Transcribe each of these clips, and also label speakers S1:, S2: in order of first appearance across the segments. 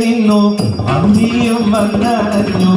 S1: നിന്നു അമ്മിയും വന്നടഞ്ഞു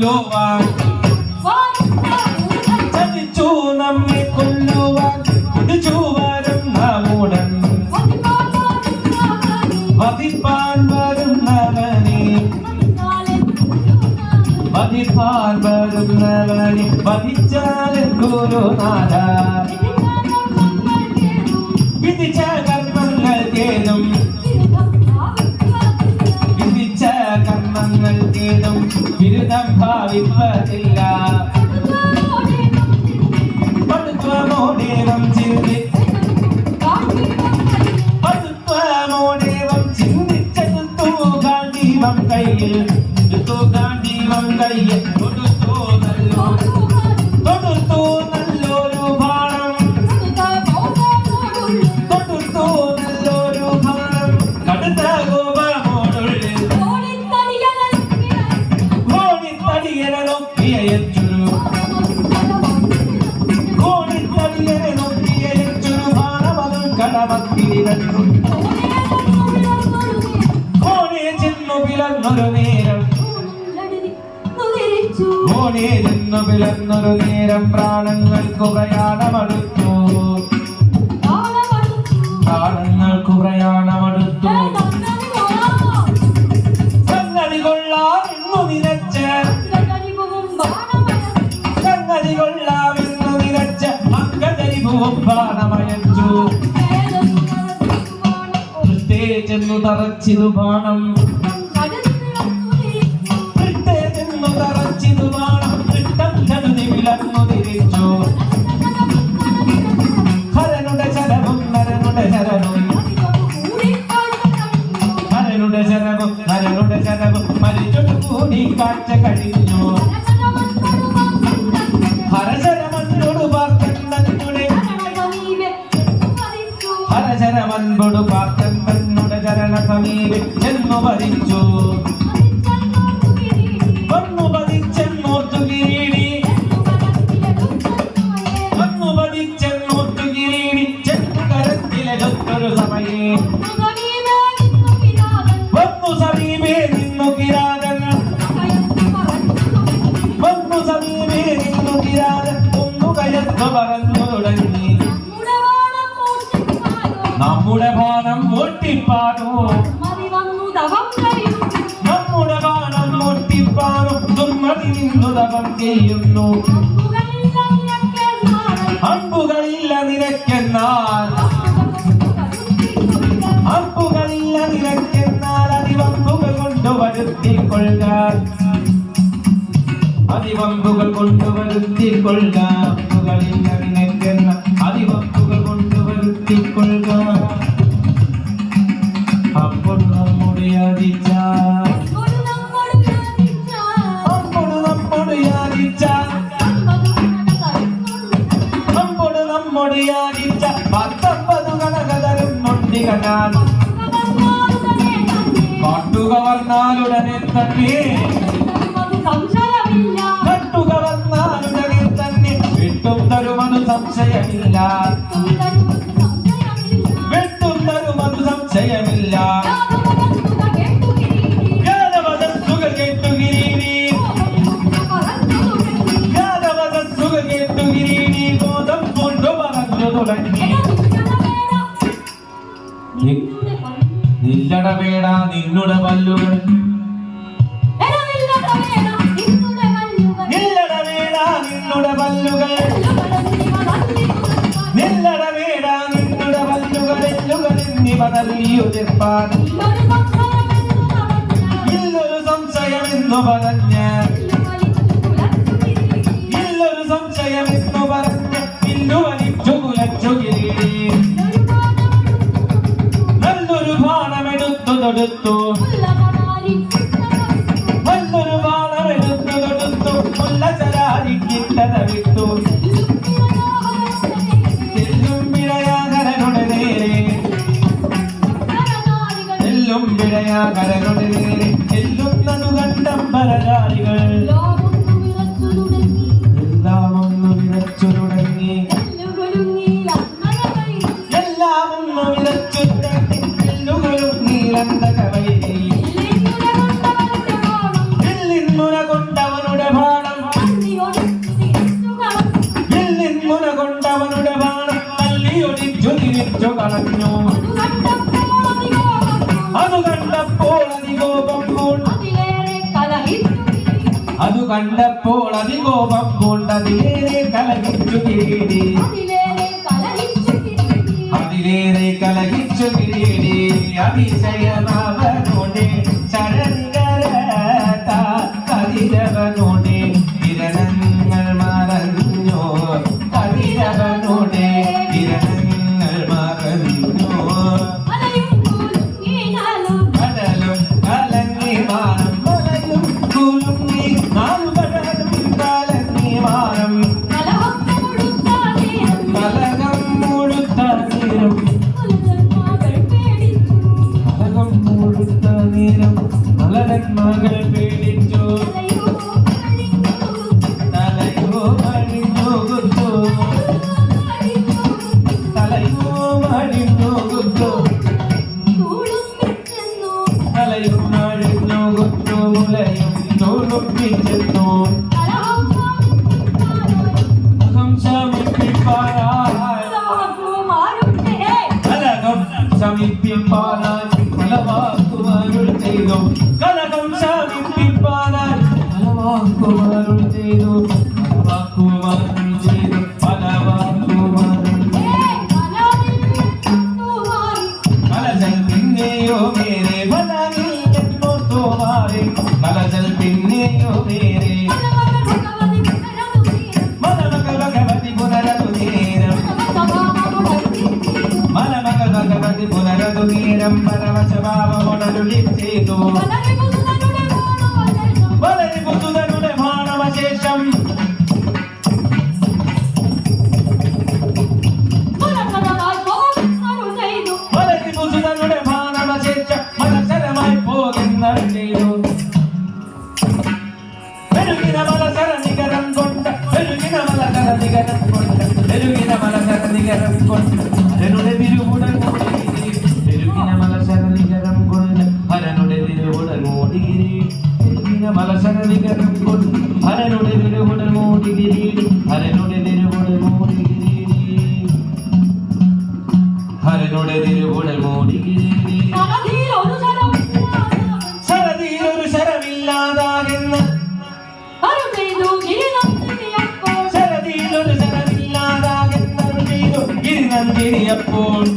S1: കൊല്ലുവാൻ. ചതിച്ചു നമ്മെ കൊല്ലുവാൻ. കുടിച്ചു വരും നമ്മുടൻ വധിപ്പാൻ വരുന്നവനെ. വധിപ്പാൻ വരുന്നവനെ. വധിച്ചാൽ ഗുരുനാഥ ഭാവിപ്പതില്ല പടുത്വമോടേവം ചിന്തി പടുത്വമോടേവം ചിന്തിച്ചെടുത്തു ഗാന്ധീവം കയ്യിൽ എടുത്തു ഗാന്ധീവം കയ്യിൽ ചെന്നു പിളർന്നൊരു നേരം. കോണെ ചെന്നു പിളർന്നൊരു നേരം പ്രാണങ്ങൾക്ക് പ്രയാണമടുത്തു. പ്രാണങ്ങൾക്ക് പ്രയാണമടുത്തു. തറച്ചിതു ബാണം ദൃഷ്ടേ ചെന്നു തറച്ചിതു ബാണം ദൃഷ്ടം ചതുതി വിളർന്നു തിരിച്ചു. ഹരനുടെ ശരവും നരനുടെ ശരവും. ഹരനുടെ ശരവും നരനുടെ ശരവും. മരിച്ചൊരു കൂടി കാഴ്ച കഴിഞ്ഞു. ഹരശരമന്നോട് പാർത്തന്നുടെ ഹരശരമൻപൊടു പാർത്തന്നുടെ ചരണ സമീപെ ബാണം ഒട്ടിപ്പാനോ നമ്മുടെ ബാണം ഒട്ടിപ്പാനോ ദുർമതി നിന്നു തപം ചെയ്യുന്നു. അമ്പുകളില്ല നിനക്കെന്നാൽ. അമ്പുകളില്ല നിനക്കെന്നാൽ. അതിവമ്പുകൾ കൊണ്ടു വരുത്തിക്കൊള്ളുക. അതിവമ്പുകൾ കൊണ്ടു വരുത്തിക്കൊള്ളുക. അമ്പുകളില്ല നിരക്കെന്ന గవర్నాలు కొట్టు గవర్నాలు గగనాలు కట్టుగవర్ణాలుడనెంతటి പറഞ്ഞ് ഇല്ലൊരു സംശയം എന്ന് നല്ലൊരു ഭാണമെടുത്തു തൊടുത്തു. அது கண்டப்போல் அதிகோபம் கொண்டது கலகிச்சு கிரீடி அபிஷயமாவனோனே சரங்க Because வியப்போன்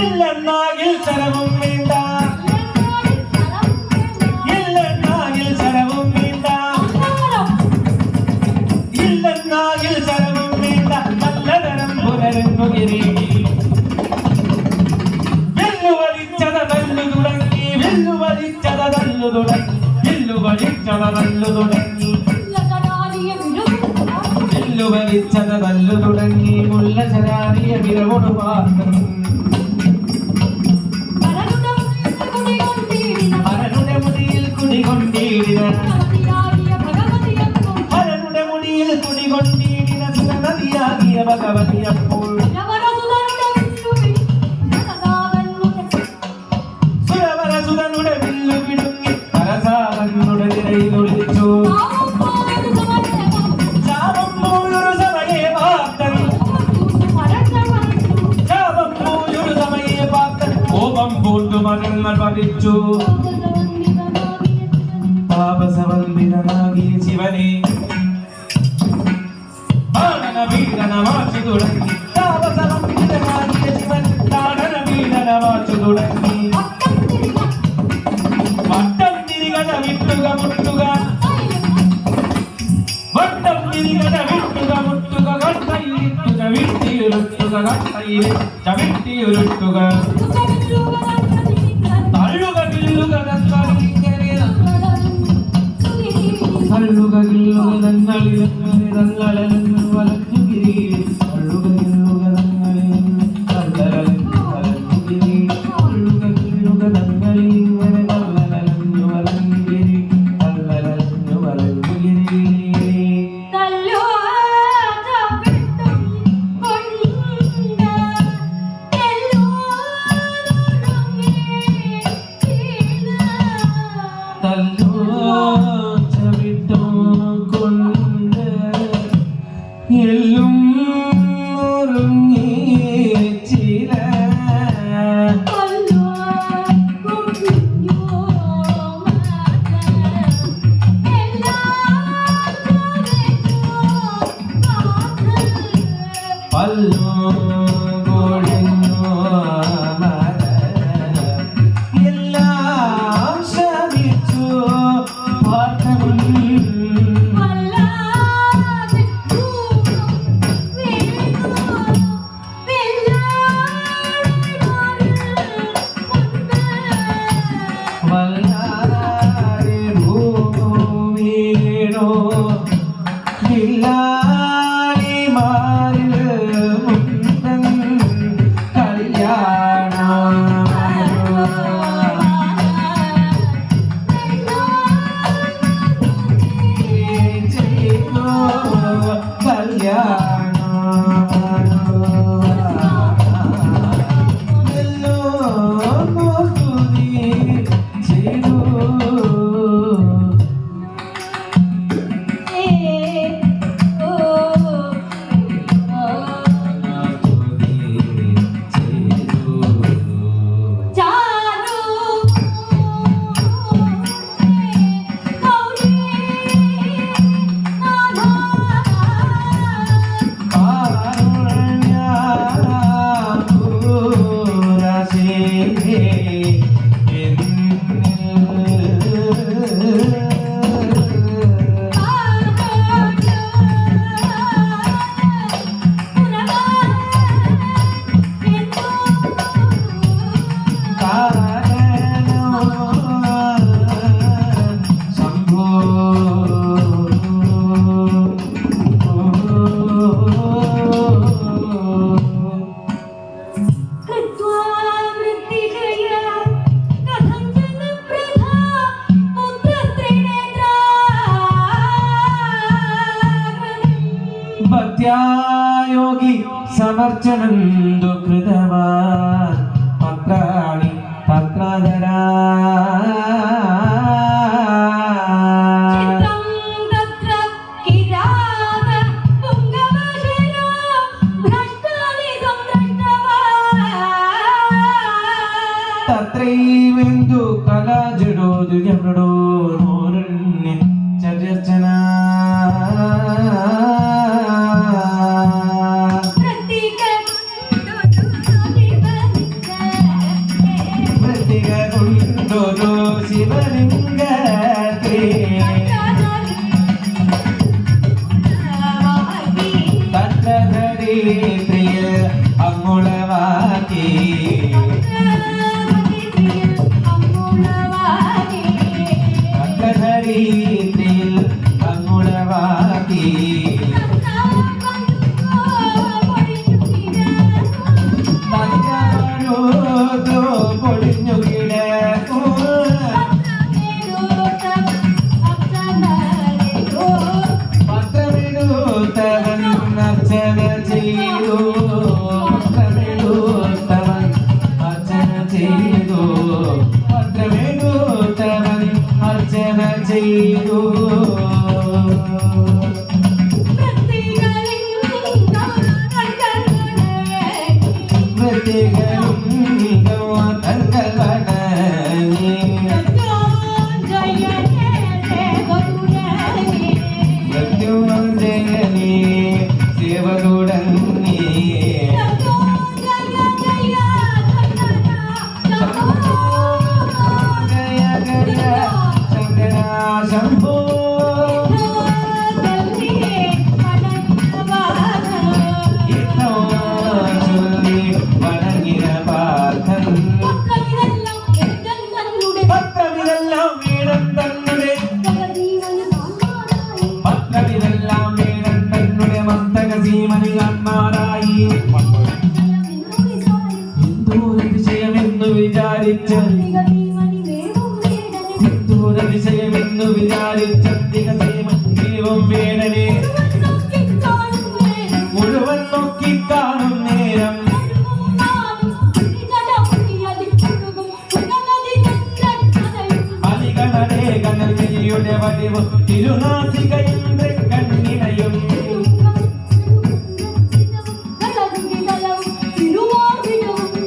S1: இல்லன்னாயில் சரவும் வேண்டா. இல்லன்னாயில் சரவும் வேண்டா. இல்லன்னாயில் சரவும் வேண்டா. நல்ல தரம் புகரும்புகிறேன் வில்லு வலிச்சத தள்ளு துடங்கி வில்லு வலிச்சத தள்ளு துடங்கி வில்லு வலிச்சத தள்ளு துடங்கி. വലിച്ചത് തല്ലു തുടങ്ങി മുല്ല ശരാരിയ വിരവോട് പാർക്കുന്നു తత్రైవెందు కళ జుడో దుజముడో down.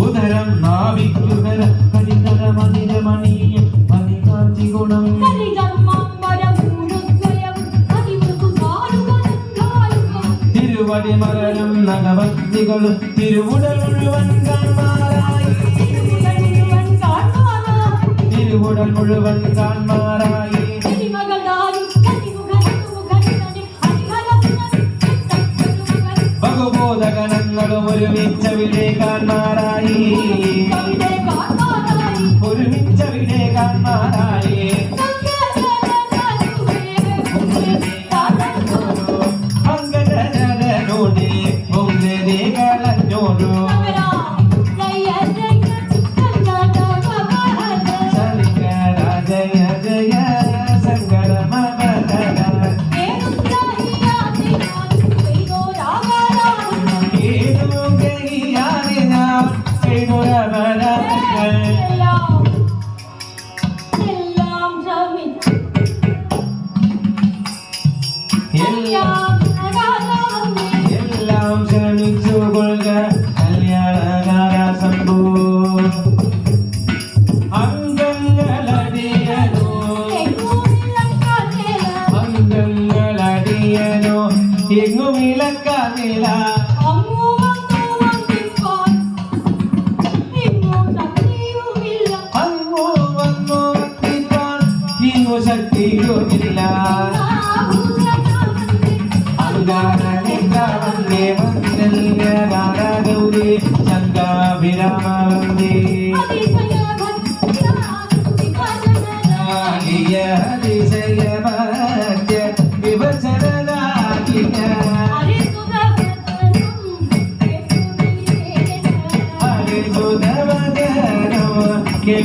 S1: ഉദരം തിരുവടി തിരുവുടൽ മുഴുവൻ കാണാറായി തിരുവുടൽ മുഴുവൻ കാണാറായി ഒരുമിച്ചവിടെ കാണാറായി ഒരുമിച്ചവിടെ കാണാറായി 안녕.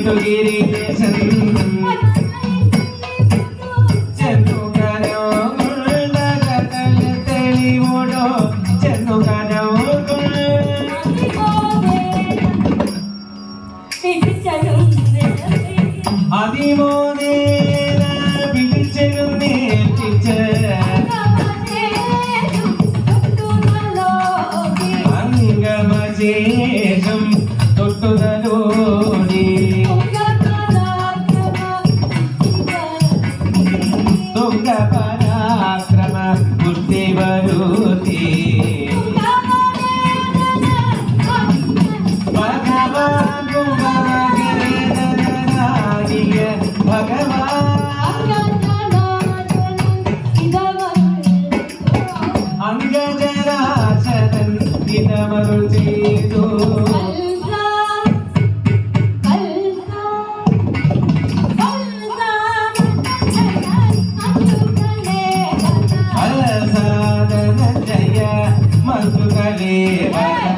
S1: do Yeah.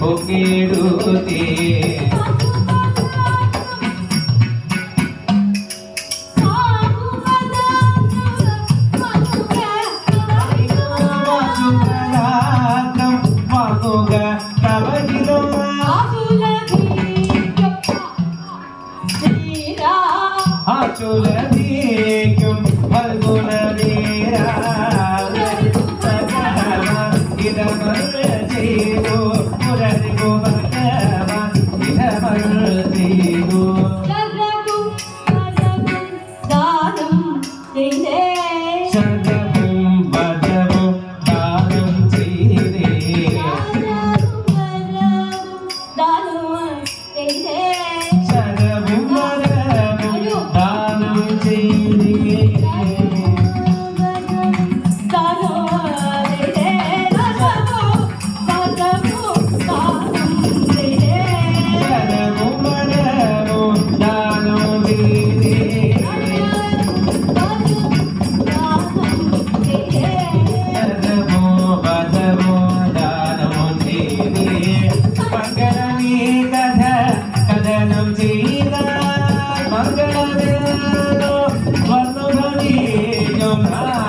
S1: বুকের no problem.